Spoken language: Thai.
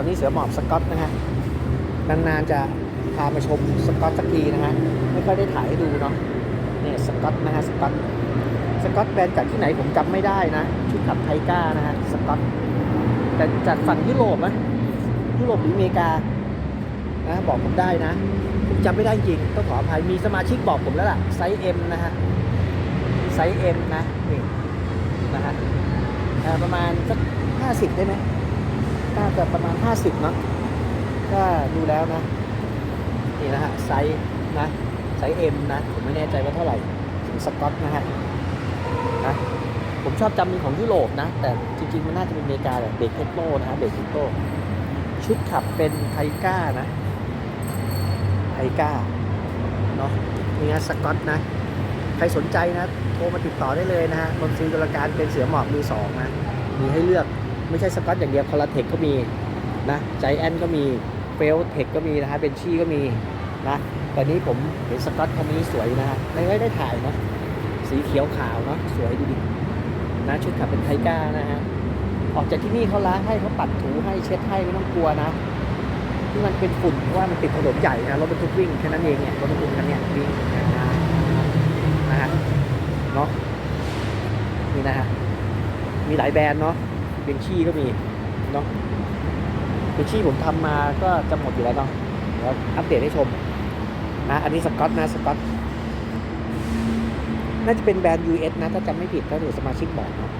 อนนี้เสือหมอบสกอตนะฮะนานๆจะพามาชมสกอตสักทีนะฮะไม่ค่อยได้ถ่ายให้ดูเนาะเนี่ยสกอตนะฮะสกอตสกอตแบรนด์จากที่ไหนผมจำไม่ได้นะชุดขับไทก้านะฮะสกอตแต่จากฝั่งยุโรปนะยุโรปหรืออเมริกานะบอกผมได้นะผมจำไม่ได้จริงต้องขออภัยมีสมาชิกบอกผมแล้วล่ะไซส์ M นะฮะไซส์ M นะนี่นะฮะประมาณสักห้าสิบได้ไหม น่าจะประมาณห้าสิบเนาะก็ดูแล้วนะ นี่นะฮะ ไซส์นะ ไซส์ M นะ ผมไม่แน่ใจว่าเท่าไหร่ถึงสกอตนะฮะนะผมชอบจำเป็นของยุโรปนะ แต่จริง ๆ มันน่าจะเป็นอเมริกาแบบเบรกเทโนนะฮะเบรกเทโนชุดขับเป็นไทก้านะ ไทก้าเนาะนี่ฮะสกอตนะ ใครสนใจนะ โทรมาติดต่อได้เลยนะฮะบนซื้อกรการเป็นเสือหมอบมือสองนะ มีให้เลือก ไม่ใช่สกอตอย่างเดียวคอลาเทคก็มีนะใจแอนก็มีเฟลเทคก็มีนะฮะเบนชี่ก็มีนะต่นี้ผมเห็นสกอตคันนี้สวยนะฮะไม่ได้ถ่ายนะสีเขียวขาวเนาะสวยดีนะชุดขับเป็นไทก้านะฮะออกจากที่นี่เขาล้างให้เขาปัดถูให้เช็ดให้ไม่ต้องกลัวนะที่มันเป็นฝุ่นเพราะว่ามันติดถนนใหญ่นะรถบรรทุกวิ่งแค่นั้นเองเนี่ยรถบรรทุกคันเนี้ยวิ่งนะนะฮะเนาะนี่นะฮะมีหลายแบรนด์เนาะ เบนชี่ก็มีเนาะเป็นชี่ผมทำมาก็จะหมดอยู่แล้วเนาะเดี๋ยวอัปเดตให้ชมนะอันนี้สกอตนะสกอตน่าจะเป็นแบรนด์ US นะถ้าจำไม่ผิดถ้าหรือสมาชิกบอกเนาะ